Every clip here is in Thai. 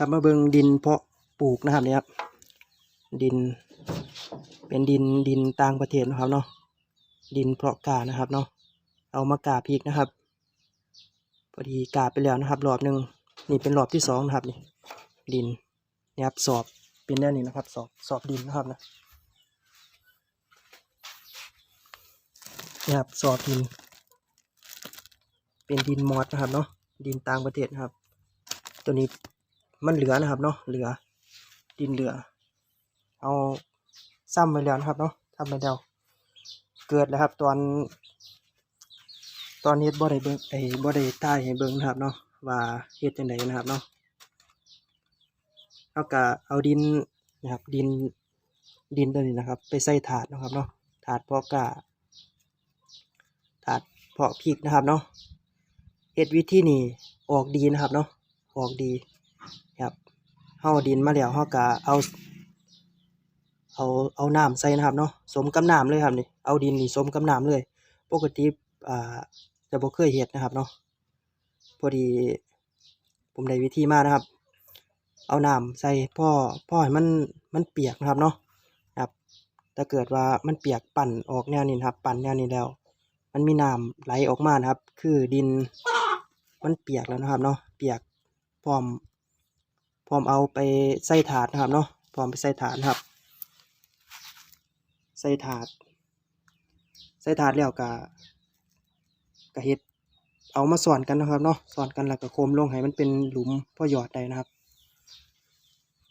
ครับมาเบิงดินเพาะปลูกนะครับเนี่ยครับดิน เป็นดินดินต่างประเทศนะครับเนาะดินเพาะกานะครับเนาะเอามากาพริกนะครับพอดีกาไปแล้วนะครับรอบหนึ่งนี่เป็นรอบที่สองนะครับนี่ดินเนี่ยครับสอบเป็นแน่นี้นะครับ สอบสอบดินนะครับนะเนี่ยครับสอบดิน เป็นดินมอสนะครับเนาะดินต่างประเทศนะครับ ตัวนี้ มันเหลือนะครับเนาะเหลือ ดินเหลือ เอาซ้ำไปแล้วนะครับเนาะทำไปแล้วเกิดแล้วครับ ตอน ตอนเฮ็ดบ่ได้เบิ่งไอ้บ่ได้ถ่ายให้เบิ่งนะครับเนาะว่าเฮ็ดจังไดนะครับเนาะเอาก็เอาดินนะครับ ดินดินตัวนี้นะครับ ไปใส่ถาดนะครับเนาะถาดเพาะกาถาดเพาะพริกนะครับเนาะเฮ็ดวิธีนี้ออกดีนะครับเนาะออกดี เฮาดินมาแล้วเฮาก็เอา เอาเอาน้ำใส่นะครับเนาะสมกับน้ำเลยครับนี่เอาดินนี่สมกับน้ำเลย ปกติอ่าจะบ่เคยเฮ็ดนะครับเนาะพอดี ผมได้วิธีมานะครับ เอาน้ำใส่พ่อพ่อให้มันมันเปียกนะครับเนาะครับถ้าเกิดว่ามันเปียกปั่นออกแนวนี้นครับ ปั่นแนวนี้แล้ว มันมีน้ำไหลออกมานะครับ คือดินมันเปียกแล้วนะครับเนาะเปียกพร้อม พร้อมเอาไปใส่ถาดนะครับเนาะพร้อมไปใส่ถาดครับ ใส่ถาด ใส่ถาดแล้วก็ก็เฮ็ดเอามาสอนกันนะครับเนาะสอนกันแล้วก็โคมลงให้มันเป็นหลุมพ่อหยอดได้นะครับ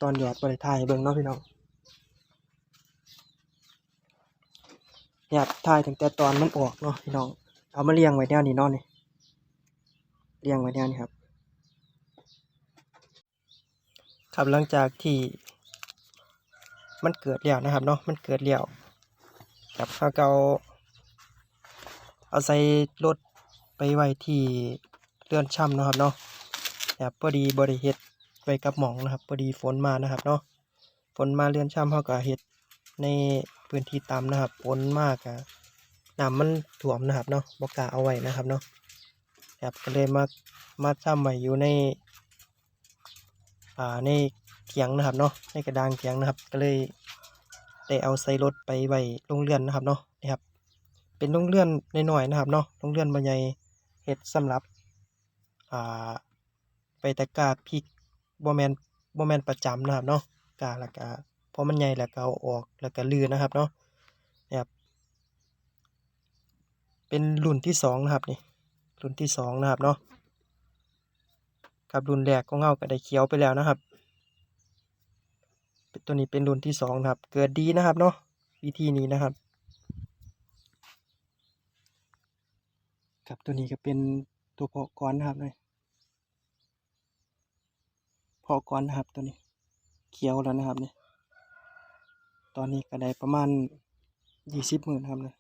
ตอนหยอดบริทายเบิ่งเนาะพี่น้องเนี่ยครับถ่ายตั้งแต่ตอนมันออกเนาะพี่น้องเอามาเลี้ยงไว้แนวนี้เนาะนี่เลี้ยงไว้แนวนี้ครับ ครับหลังจากที่มันเกิดแล้วนะครับเนาะมันเกิดแล้วครับเขาเอาเอาใส่รถไปไว้ที่เรือนช่ำนะครับเนาะครับพอดีบริเฮ็ดไว้กับหมองนะครับพอดีฝนมานะครับเนาะฝนมาเรือนช่ำเขาก็เฮ็ดในพื้นที่ต่ำนะครับฝนมากอะน้ำมันท่วมนะครับเนาะบกล้าเอาไว้นะครับเนาะครับก็เลยมามาช่ำไว้อยู่ใน ในเถียงนะครับเนาะในกระดางเถียงนะครับ ก็เลยได้เอาใส่รถไปไว้โรงเรือนนะครับเนาะนี่ครับ เป็นโรงเรือนน้อยๆนะครับเนาะโรงเรือนบรรยายเฮ็ดสำหรับอ่าไปตะกาพริกบ่แมนบ่แมนประจำนะครับเนาะกาแล้วก็พอมันใหญ่แล้วก็เอาออกแล้วก็ลือนะครับเนาะนี่ครับเป็นรุ่นที่สองนะครับนี่รุ่นที่สองนะครับเนาะ ครับรุ่นแรกของเราก็ได้เขียวไปแล้วนะครับ ตัวนี้เป็นรุ่นที่สองนะครับ เกิดดีนะครับเนาะวิธีนี้นะครับ ครับตัวนี้ก็เป็นตัวเพาะก้อนนะครับเลยเพาะก้อนนะครับตัวนี้เขียวแล้วนะครับเนี่ยตอนนี้ก็ได้ประมาณยี่สิบหมื่นครับเนี่ย